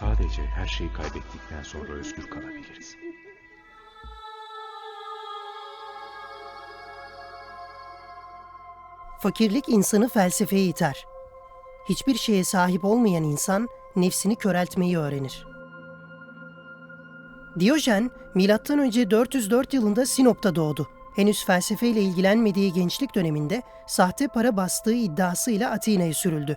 Sadece her şeyi kaybettikten sonra özgür kalabiliriz. Fakirlik insanı felsefeye iter. Hiçbir şeye sahip olmayan insan nefsini köreltmeyi öğrenir. Diyojen, M.Ö. 404 yılında Sinop'ta doğdu. Henüz felsefeyle ilgilenmediği gençlik döneminde sahte para bastığı iddiasıyla Atina'ya sürüldü.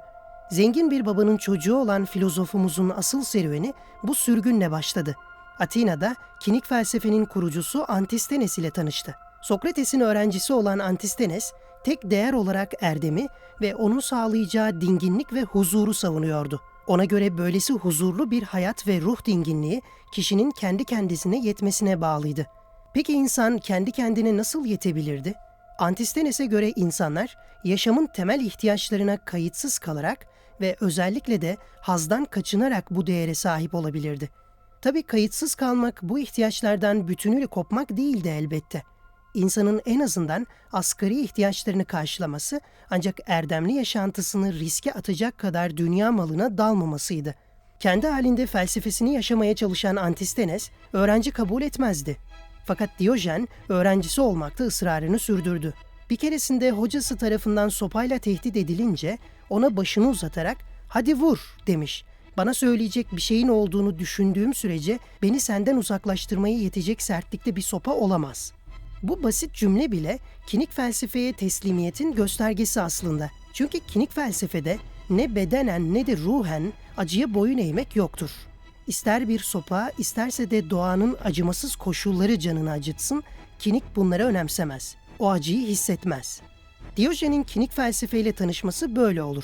Zengin bir babanın çocuğu olan filozofumuzun asıl serüveni bu sürgünle başladı. Atina'da kinik felsefenin kurucusu Antistenes ile tanıştı. Sokrates'in öğrencisi olan Antistenes, tek değer olarak erdemi ve onun sağlayacağı dinginlik ve huzuru savunuyordu. Ona göre böylesi huzurlu bir hayat ve ruh dinginliği kişinin kendi kendisine yetmesine bağlıydı. Peki insan kendi kendine nasıl yetebilirdi? Antistenes'e göre insanlar yaşamın temel ihtiyaçlarına kayıtsız kalarak ve özellikle de hazdan kaçınarak bu değere sahip olabilirdi. Tabii kayıtsız kalmak bu ihtiyaçlardan bütünüyle kopmak değildi elbette. İnsanın en azından asgari ihtiyaçlarını karşılaması ancak erdemli yaşantısını riske atacak kadar dünya malına dalmamasıydı. Kendi halinde felsefesini yaşamaya çalışan Antistenes öğrenci kabul etmezdi. Fakat Diyojen öğrencisi olmakta ısrarını sürdürdü. Bir keresinde hocası tarafından sopayla tehdit edilince ona başını uzatarak "Hadi vur." demiş. Bana söyleyecek bir şeyin olduğunu düşündüğüm sürece beni senden uzaklaştırmayı yetecek sertlikte bir sopa olamaz. Bu basit cümle bile kinik felsefeye teslimiyetin göstergesi aslında. Çünkü kinik felsefede ne bedenen ne de ruhen acıya boyun eğmek yoktur. İster bir sopa, isterse de doğanın acımasız koşulları canını acıtsın, kinik bunları önemsemez. O acıyı hissetmez. Diyojen'in kinik felsefeyle tanışması böyle olur.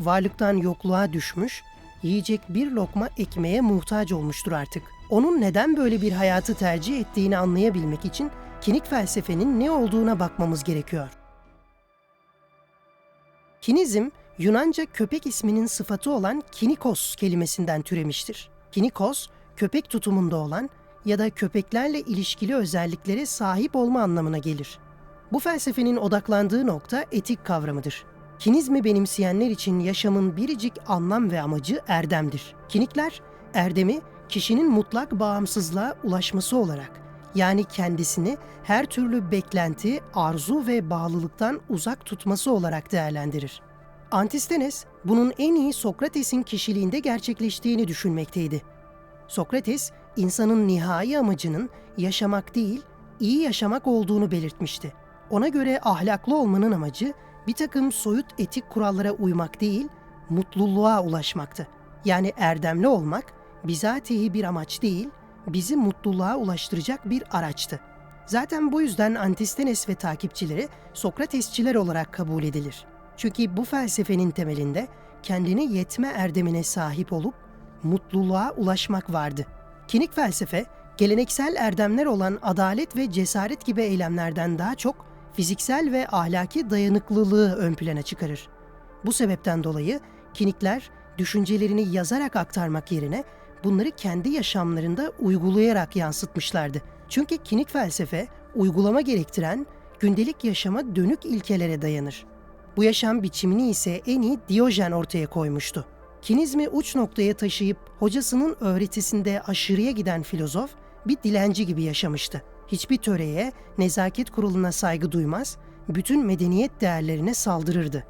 Varlıktan yokluğa düşmüş, yiyecek bir lokma ekmeğe muhtaç olmuştur artık. Onun neden böyle bir hayatı tercih ettiğini anlayabilmek için kinik felsefenin ne olduğuna bakmamız gerekiyor. Kinizm, Yunanca köpek isminin sıfatı olan kinikos kelimesinden türemiştir. Kinikos, köpek tutumunda olan ya da köpeklerle ilişkili özelliklere sahip olma anlamına gelir. Bu felsefenin odaklandığı nokta etik kavramıdır. Kinizmi benimseyenler için yaşamın biricik anlam ve amacı erdemdir. Kinikler, erdemi kişinin mutlak bağımsızlığa ulaşması olarak yani kendisini her türlü beklenti, arzu ve bağlılıktan uzak tutması olarak değerlendirir. Antistenes bunun en iyi Sokrates'in kişiliğinde gerçekleştiğini düşünmekteydi. Sokrates, insanın nihai amacının yaşamak değil, iyi yaşamak olduğunu belirtmişti. Ona göre ahlaklı olmanın amacı bir takım soyut etik kurallara uymak değil, mutluluğa ulaşmaktı. Yani erdemli olmak bizatihi bir amaç değil, bizi mutluluğa ulaştıracak bir araçtı. Zaten bu yüzden Antistenes ve takipçileri Sokratesçiler olarak kabul edilir. Çünkü bu felsefenin temelinde kendine yetme erdemine sahip olup mutluluğa ulaşmak vardı. Kinik felsefe, geleneksel erdemler olan adalet ve cesaret gibi eylemlerden daha çok fiziksel ve ahlaki dayanıklılığı ön plana çıkarır. Bu sebepten dolayı kinikler düşüncelerini yazarak aktarmak yerine bunları kendi yaşamlarında uygulayarak yansıtmışlardı. Çünkü kinik felsefe uygulama gerektiren gündelik yaşama dönük ilkelere dayanır. Bu yaşam biçimini ise en iyi Diyojen ortaya koymuştu. Kinizmi uç noktaya taşıyıp hocasının öğretisinde aşırıya giden filozof bir dilenci gibi yaşamıştı. Hiçbir töreye, nezaket kuruluna saygı duymaz, bütün medeniyet değerlerine saldırırdı.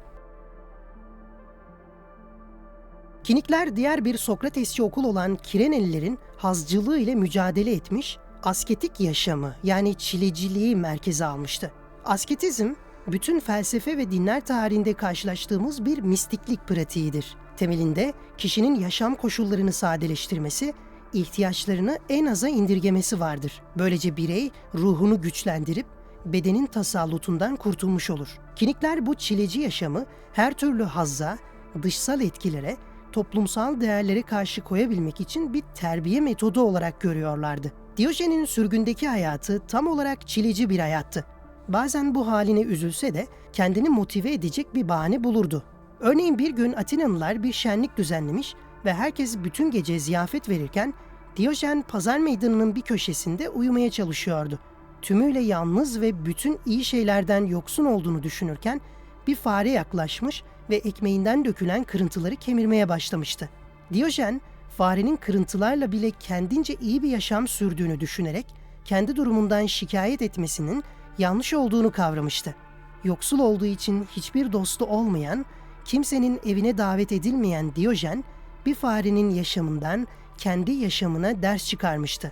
Kinikler diğer bir Sokratesçi okul olan Kirenelilerin hazcılığı ile mücadele etmiş, asketik yaşamı yani çileciliği merkeze almıştı. Asketizm, bütün felsefe ve dinler tarihinde karşılaştığımız bir mistiklik pratiğidir. Temelinde kişinin yaşam koşullarını sadeleştirmesi, ihtiyaçlarını en aza indirgemesi vardır. Böylece birey ruhunu güçlendirip bedenin tasallutundan kurtulmuş olur. Kinikler bu çileci yaşamı her türlü hazza, dışsal etkilere, toplumsal değerlere karşı koyabilmek için bir terbiye metodu olarak görüyorlardı. Diyojen'in sürgündeki hayatı tam olarak çileci bir hayattı. Bazen bu haline üzülse de kendini motive edecek bir bahane bulurdu. Örneğin bir gün Atinalılar bir şenlik düzenlemiş ve herkes bütün gece ziyafet verirken Diyojen pazar meydanının bir köşesinde uyumaya çalışıyordu. Tümüyle yalnız ve bütün iyi şeylerden yoksun olduğunu düşünürken bir fare yaklaşmış ve ekmeğinden dökülen kırıntıları kemirmeye başlamıştı. Diyojen, farenin kırıntılarla bile kendince iyi bir yaşam sürdüğünü düşünerek kendi durumundan şikayet etmesinin yanlış olduğunu kavramıştı. Yoksul olduğu için hiçbir dostu olmayan, kimsenin evine davet edilmeyen Diyojen, bir farenin yaşamından kendi yaşamına ders çıkarmıştı.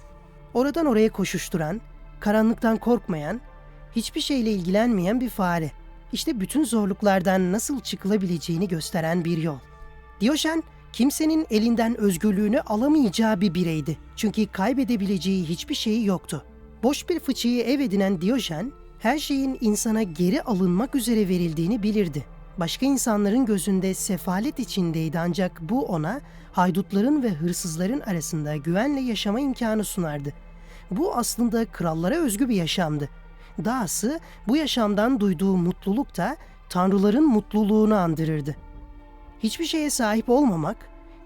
Oradan oraya koşuşturan, karanlıktan korkmayan, hiçbir şeyle ilgilenmeyen bir fare. İşte bütün zorluklardan nasıl çıkılabileceğini gösteren bir yol. Diyojen, kimsenin elinden özgürlüğünü alamayacağı bir bireydi. Çünkü kaybedebileceği hiçbir şeyi yoktu. Boş bir fıçıyı ev edinen Diyojen, her şeyin insana geri alınmak üzere verildiğini bilirdi. Başka insanların gözünde sefalet içindeydi ancak bu ona haydutların ve hırsızların arasında güvenle yaşama imkanı sunardı. Bu aslında krallara özgü bir yaşamdı. Dahası bu yaşamdan duyduğu mutluluk da tanrıların mutluluğunu andırırdı. Hiçbir şeye sahip olmamak,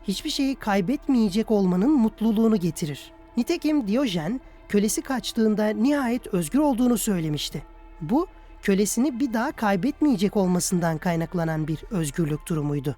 hiçbir şeyi kaybetmeyecek olmanın mutluluğunu getirir. Nitekim Diyojen, kölesi kaçtığında nihayet özgür olduğunu söylemişti. Bu, kölesini bir daha kaybetmeyecek olmasından kaynaklanan bir özgürlük durumuydu.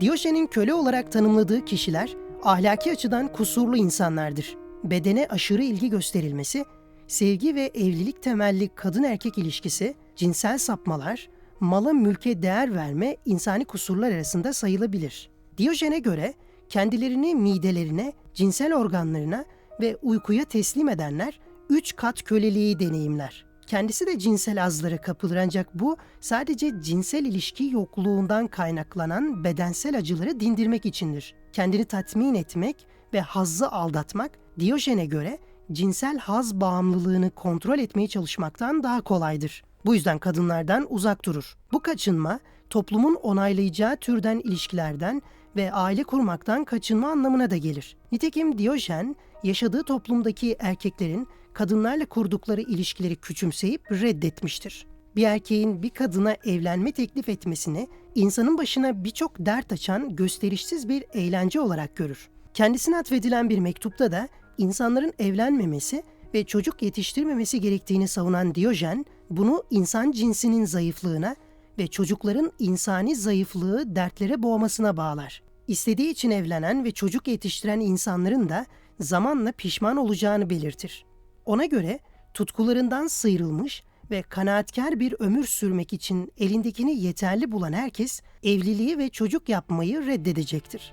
Diyojen'in köle olarak tanımladığı kişiler ahlaki açıdan kusurlu insanlardır. Bedene aşırı ilgi gösterilmesi, sevgi ve evlilik temelli kadın erkek ilişkisi, cinsel sapmalar, mala mülke değer verme insani kusurlar arasında sayılabilir. Diyojen'e göre kendilerini midelerine, cinsel organlarına ve uykuya teslim edenler üç kat köleliği deneyimler. Kendisi de cinsel azlara kapılır ancak bu sadece cinsel ilişki yokluğundan kaynaklanan bedensel acıları dindirmek içindir. Kendini tatmin etmek ve hazzı aldatmak Diyojen'e göre cinsel haz bağımlılığını kontrol etmeye çalışmaktan daha kolaydır. Bu yüzden kadınlardan uzak durur. Bu kaçınma toplumun onaylayacağı türden ilişkilerden ve aile kurmaktan kaçınma anlamına da gelir. Nitekim Diyojen yaşadığı toplumdaki erkeklerin kadınlarla kurdukları ilişkileri küçümseyip reddetmiştir. Bir erkeğin bir kadına evlenme teklif etmesini insanın başına birçok dert açan gösterişsiz bir eğlence olarak görür. Kendisine atfedilen bir mektupta da insanların evlenmemesi ve çocuk yetiştirmemesi gerektiğini savunan Diyojen, bunu insan cinsinin zayıflığına ve çocukların insani zayıflığı dertlere boğmasına bağlar. İstediği için evlenen ve çocuk yetiştiren insanların da zamanla pişman olacağını belirtir. Ona göre tutkularından sıyrılmış ve kanaatkar bir ömür sürmek için elindekini yeterli bulan herkes evliliği ve çocuk yapmayı reddedecektir.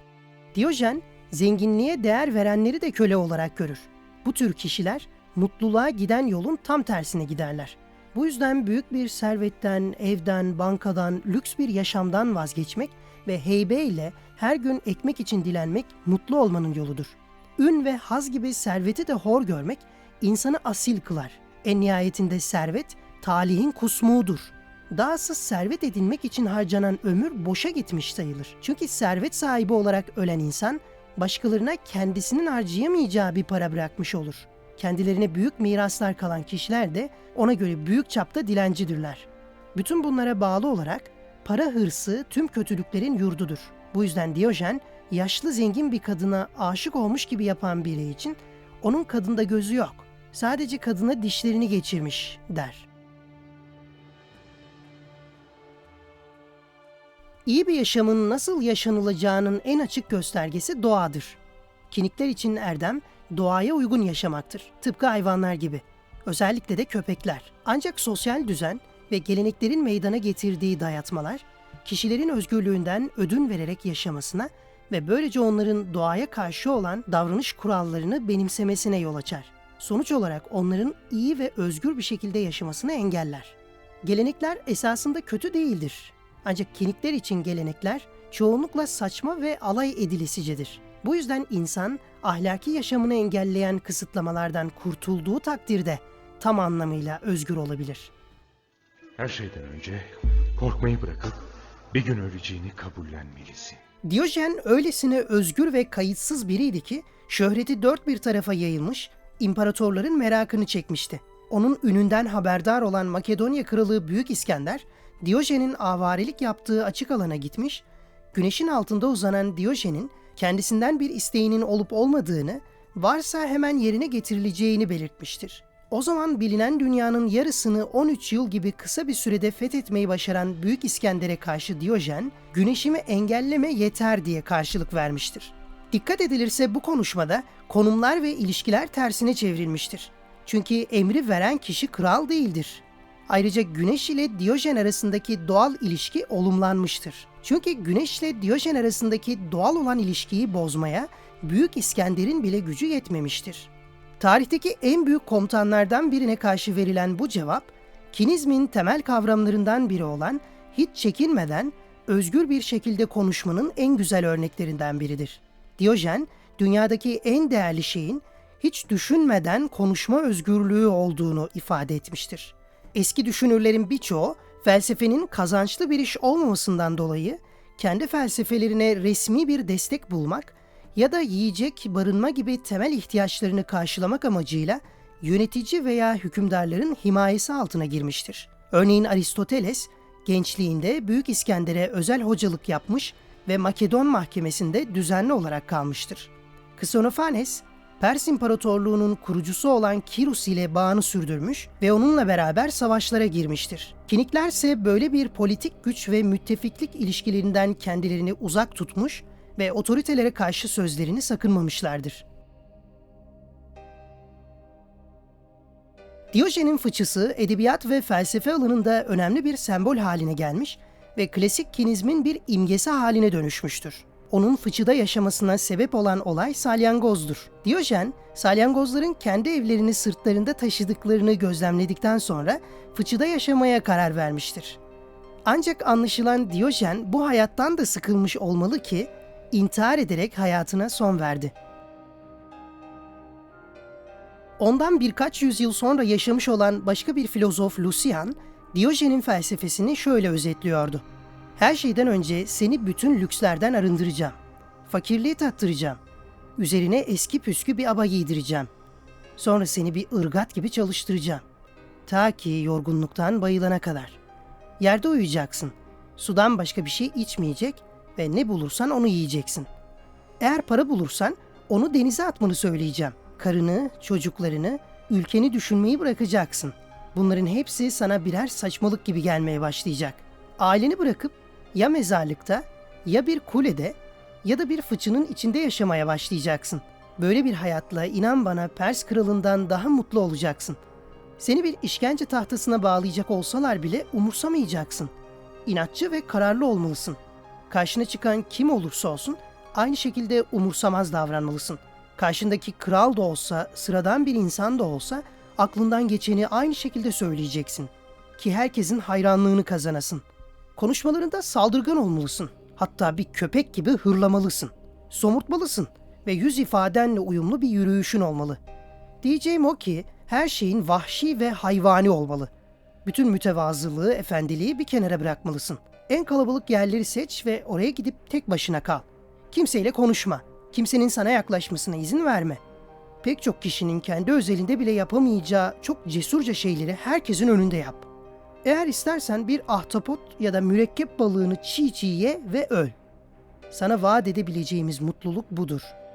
Diyojen, zenginliğe değer verenleri de köle olarak görür. Bu tür kişiler mutluluğa giden yolun tam tersine giderler. Bu yüzden büyük bir servetten, evden, bankadan, lüks bir yaşamdan vazgeçmek ve heybeyle her gün ekmek için dilenmek mutlu olmanın yoludur. Ün ve haz gibi serveti de hor görmek insanı asil kılar. En nihayetinde servet talihin kusmuğudur. Dahası servet edinmek için harcanan ömür boşa gitmiş sayılır. Çünkü servet sahibi olarak ölen insan başkalarına kendisinin harcayamayacağı bir para bırakmış olur. Kendilerine büyük miraslar kalan kişiler de ona göre büyük çapta dilencidirler. Bütün bunlara bağlı olarak para hırsı tüm kötülüklerin yurdudur. Bu yüzden Diyojen yaşlı zengin bir kadına aşık olmuş gibi yapan biri için onun kadında gözü yok. Sadece kadına dişlerini geçirmiş der. İyi bir yaşamın nasıl yaşanılacağının en açık göstergesi doğadır. Kinikler için erdem doğaya uygun yaşamaktır. Tıpkı hayvanlar gibi. Özellikle de köpekler. Ancak sosyal düzen ve geleneklerin meydana getirdiği dayatmalar kişilerin özgürlüğünden ödün vererek yaşamasına ve böylece onların doğaya karşı olan davranış kurallarını benimsemesine yol açar. Sonuç olarak onların iyi ve özgür bir şekilde yaşamasını engeller. Gelenekler esasında kötü değildir. Ancak kinikler için gelenekler çoğunlukla saçma ve alay edilisicedir. Bu yüzden insan ahlaki yaşamını engelleyen kısıtlamalardan kurtulduğu takdirde tam anlamıyla özgür olabilir. Her şeyden önce korkmayı bırakıp bir gün öleceğini kabullenmelisin. Diyojen öylesine özgür ve kayıtsız biriydi ki şöhreti dört bir tarafa yayılmış, imparatorların merakını çekmişti. Onun ününden haberdar olan Makedonya Kralı Büyük İskender, Diyojen'in avarilik yaptığı açık alana gitmiş, güneşin altında uzanan Diyojen'in kendisinden bir isteğinin olup olmadığını, varsa hemen yerine getirileceğini belirtmiştir. O zaman bilinen dünyanın yarısını 13 yıl gibi kısa bir sürede fethetmeyi başaran Büyük İskender'e karşı Diyojen, güneşimi engelleme yeter diye karşılık vermiştir. Dikkat edilirse bu konuşmada konumlar ve ilişkiler tersine çevrilmiştir. Çünkü emri veren kişi kral değildir. Ayrıca Güneş ile Diyojen arasındaki doğal ilişki olumlanmıştır. Çünkü Güneş ile Diyojen arasındaki doğal olan ilişkiyi bozmaya Büyük İskender'in bile gücü yetmemiştir. Tarihteki en büyük komutanlardan birine karşı verilen bu cevap, kinizmin temel kavramlarından biri olan hiç çekinmeden özgür bir şekilde konuşmanın en güzel örneklerinden biridir. Diyojen, dünyadaki en değerli şeyin hiç düşünmeden konuşma özgürlüğü olduğunu ifade etmiştir. Eski düşünürlerin birçoğu felsefenin kazançlı bir iş olmamasından dolayı kendi felsefelerine resmi bir destek bulmak ya da yiyecek, barınma gibi temel ihtiyaçlarını karşılamak amacıyla yönetici veya hükümdarların himayesi altına girmiştir. Örneğin Aristoteles gençliğinde Büyük İskender'e özel hocalık yapmış ve Makedon mahkemesinde düzenli olarak kalmıştır. Ksenophanes, Pers İmparatorluğu'nun kurucusu olan Kirus ile bağını sürdürmüş ve onunla beraber savaşlara girmiştir. Kinikler ise böyle bir politik güç ve müttefiklik ilişkilerinden kendilerini uzak tutmuş ve otoritelere karşı sözlerini sakınmamışlardır. Diyojen'in fıçısı edebiyat ve felsefe alanında önemli bir sembol haline gelmiş ve klasik kinizmin bir imgesi haline dönüşmüştür. Onun fıçıda yaşamasına sebep olan olay salyangozdur. Diyojen, salyangozların kendi evlerini sırtlarında taşıdıklarını gözlemledikten sonra fıçıda yaşamaya karar vermiştir. Ancak anlaşılan Diyojen bu hayattan da sıkılmış olmalı ki intihar ederek hayatına son verdi. Ondan birkaç yüzyıl sonra yaşamış olan başka bir filozof Lucian, Diyojen'in felsefesini şöyle özetliyordu. Her şeyden önce seni bütün lükslerden arındıracağım. Fakirliği tattıracağım. Üzerine eski püskü bir aba giydireceğim. Sonra seni bir ırgat gibi çalıştıracağım. Ta ki yorgunluktan bayılana kadar. Yerde uyuyacaksın. Sudan başka bir şey içmeyecek ve ne bulursan onu yiyeceksin. Eğer para bulursan onu denize atmanı söyleyeceğim. Karını, çocuklarını, ülkeni düşünmeyi bırakacaksın. Bunların hepsi sana birer saçmalık gibi gelmeye başlayacak. Aileni bırakıp ya mezarlıkta, ya bir kulede ya da bir fıçının içinde yaşamaya başlayacaksın. Böyle bir hayatla inan bana Pers kralından daha mutlu olacaksın. Seni bir işkence tahtasına bağlayacak olsalar bile umursamayacaksın. İnatçı ve kararlı olmalısın. Karşına çıkan kim olursa olsun aynı şekilde umursamaz davranmalısın. Karşındaki kral da olsa, sıradan bir insan da olsa aklından geçeni aynı şekilde söyleyeceksin. Ki herkesin hayranlığını kazanasın. Konuşmalarında saldırgan olmalısın. Hatta bir köpek gibi hırlamalısın. Somurtmalısın ve yüz ifadenle uyumlu bir yürüyüşün olmalı. Diyeceğim o ki her şeyin vahşi ve hayvani olmalı. Bütün mütevazılığı, efendiliği bir kenara bırakmalısın. En kalabalık yerleri seç ve oraya gidip tek başına kal. Kimseyle konuşma. Kimsenin sana yaklaşmasına izin verme. Pek çok kişinin kendi özelinde bile yapamayacağı çok cesurca şeyleri herkesin önünde yap. Eğer istersen bir ahtapot ya da mürekkep balığını çiğ çiğ ye ve öl. Sana vaat edebileceğimiz mutluluk budur.''